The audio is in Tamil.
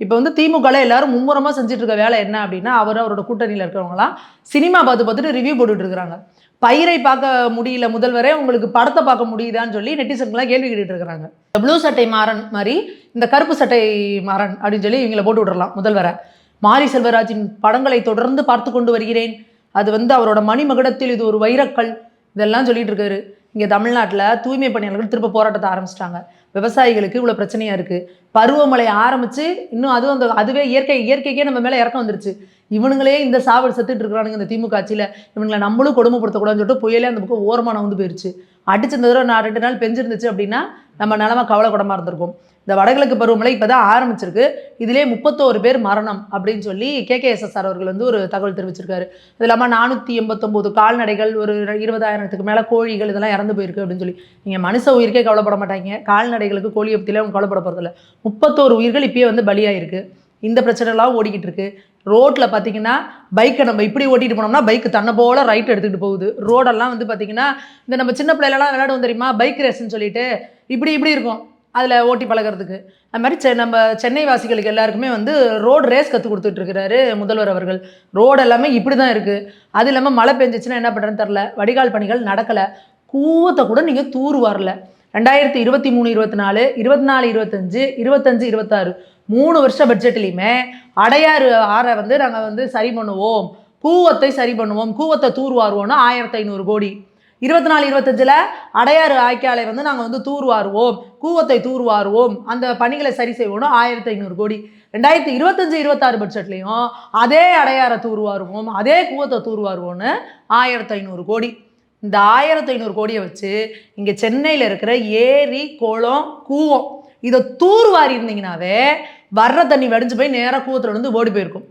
இப்போ வந்து திமுகல எல்லாரும் மும்முரமாக செஞ்சுட்டு இருக்க வேலை என்ன அப்படின்னா அவர் அவரோட கூட்டணியில் இருக்கிறவங்களாம் சினிமா பார்த்து பார்த்துட்டு ரிவ்யூ போட்டுட்டு இருக்கிறாங்க பயிரை பார்க்க முடியல முதல்வரே உங்களுக்கு படத்தை பார்க்க முடியுதான்னு சொல்லி நெட்டிசன்கெலாம் கேள்வி கேட்டுட்டு இருக்கிறாங்க ப்ளூ சட்டை மாறன் மாதிரி இந்த கருப்பு சட்டை மாறன் அப்படின்னு சொல்லி இவங்களை போட்டு விடலாம் முதல்வரை. மாரி செல்வராஜின் படங்களை தொடர்ந்து பார்த்து கொண்டு வருகிறேன். அது வந்து அவரோட மணிமகுடத்தில் இது ஒரு வைரக்கல். இதெல்லாம் சொல்லிட்டு இருக்காரு. இங்கே தமிழ்நாட்டில் தூய்மை பணியாளர்கள் திருப்ப போராட்டத்தை ஆரம்பிச்சிட்டாங்க. விவசாயிகளுக்கு இவ்வளோ பிரச்சனையாக இருக்குது பருவமழை ஆரம்பித்து இன்னும் அதுவும் அந்த அதுவே இயற்கை இயற்கைக்கே நம்ம மேலே இறக்கம் வந்துருச்சு. இவனுங்களே இந்த சாவல் செத்துட்டு இருக்கிறானுங்க இந்த திமுக ஆட்சியில் இவங்களை நம்மளும் கொடுமைப்படுத்தக்கூடாதுன்னு சொல்லிட்டு புயலே அந்த பக்கம் ஓரமான வந்து போயிடுச்சு அடிச்சு இந்த தடவை நான் ரெண்டு நாள் பெஞ்சிருந்துச்சு அப்படின்னா நம்ம நிலமை கவலைக்கூடமாக இருந்திருக்கும். இந்த வடகிழக்கு பருவமழை இப்போ தான் ஆரம்பிச்சிருக்கு. இதிலே முப்பத்தோரு பேர் மரணம் அப்படின்னு சொல்லி கேகேஎஸ்எஸ்ஆர் அவர்கள் வந்து ஒரு தகவல் தெரிவிச்சிருக்காரு. அது இல்லாமல் நானூற்றி எண்பத்தொம்போது கால்நடைகள் ஒரு இருபதாயிரத்துக்கு மேலே கோழிகள் இதெல்லாம் இறந்து போயிருக்கு அப்படின்னு சொல்லி. நீங்கள் மனுஷ உயிருக்கே கவலைப்பட மாட்டாங்க. கால்நடைகளுக்கு கோழியை பற்றிலாம் அவங்க கவலைப்பட போகிறதில்ல முப்பத்தோரு உயிர்கள் இப்பயே வந்து பலியாயிருக்கு. இந்த பிரச்சனைலாம் ஓடிக்கிட்டு இருக்கு. ரோட்டில் பார்த்தீங்கன்னா பைக்கை நம்ம இப்படி ஓட்டிட்டு போனோம்னா பைக் தன்னை போல ரைட் எடுத்துகிட்டு போகுது. ரோடெல்லாம் வந்து பார்த்தீங்கன்னா இந்த நம்ம சின்ன பிள்ளைலலாம் விளையாடுவோம் தெரியுமா? பைக் ரேஸ்ன்னு சொல்லிட்டு இப்படி இப்படி இருக்கும் அதில் ஓட்டி பழகிறதுக்கு. அது மாதிரி செ நம்ம சென்னை வாசிகளுக்கு எல்லாருக்குமே வந்து ரோடு ரேஸ் கற்றுக் கொடுத்துட்ருக்கிறாரு முதல்வர் அவர்கள். ரோடு எல்லாமே இப்படி தான் இருக்குது அது இல்லாமல் மழை பெஞ்சிச்சுன்னா என்ன பண்ணுறேன்னு தெரில வடிகால் பணிகள் நடக்கலை. கூவத்தை கூட நீங்கள் தூர் வரல. ரெண்டாயிரத்தி இருபத்தி மூணு இருபத்தி நாலு இருபத்தி நாலு இருபத்தஞ்சு இருபத்தஞ்சு இருபத்தாறு. மூணு வருஷ பட்ஜெட்லையுமே அடையாறு ஆறை வந்து நாங்கள் வந்து சரி பண்ணுவோம். கூவத்தை சரி பண்ணுவோம். கூவத்தை தூர்வாருவோம்னு ஆயிரத்தி ஐநூறு கோடி. இருபத்தி நாலு இருபத்தஞ்சில் அடையாறு ஆய்க்காலை வந்து நாங்கள் வந்து தூர்வாருவோம். கூவத்தை தூர்வாருவோம். அந்த பணிகளை சரி செய்வோம்னு ஆயிரத்தி ஐநூறு கோடி. ரெண்டாயிரத்தி இருபத்தஞ்சு இருபத்தாறு பட்ஜெட்லேயும் அதே அடையாரை தூர்வாருவோம். அதே கூவத்தை தூர்வாருவோம்னு ஆயிரத்தி ஐநூறு கோடி. இந்த ஆயிரத்தி ஐநூறு கோடியை வச்சு இங்கே சென்னையில் இருக்கிற ஏரி குளம் கூவம் இதை தூர்வாரி இருந்தீங்கனாவே வர்ற தண்ணி வடிஞ்சு போய் நேராக கூவத்தில் வந்து ஓடி போயிருக்கும்.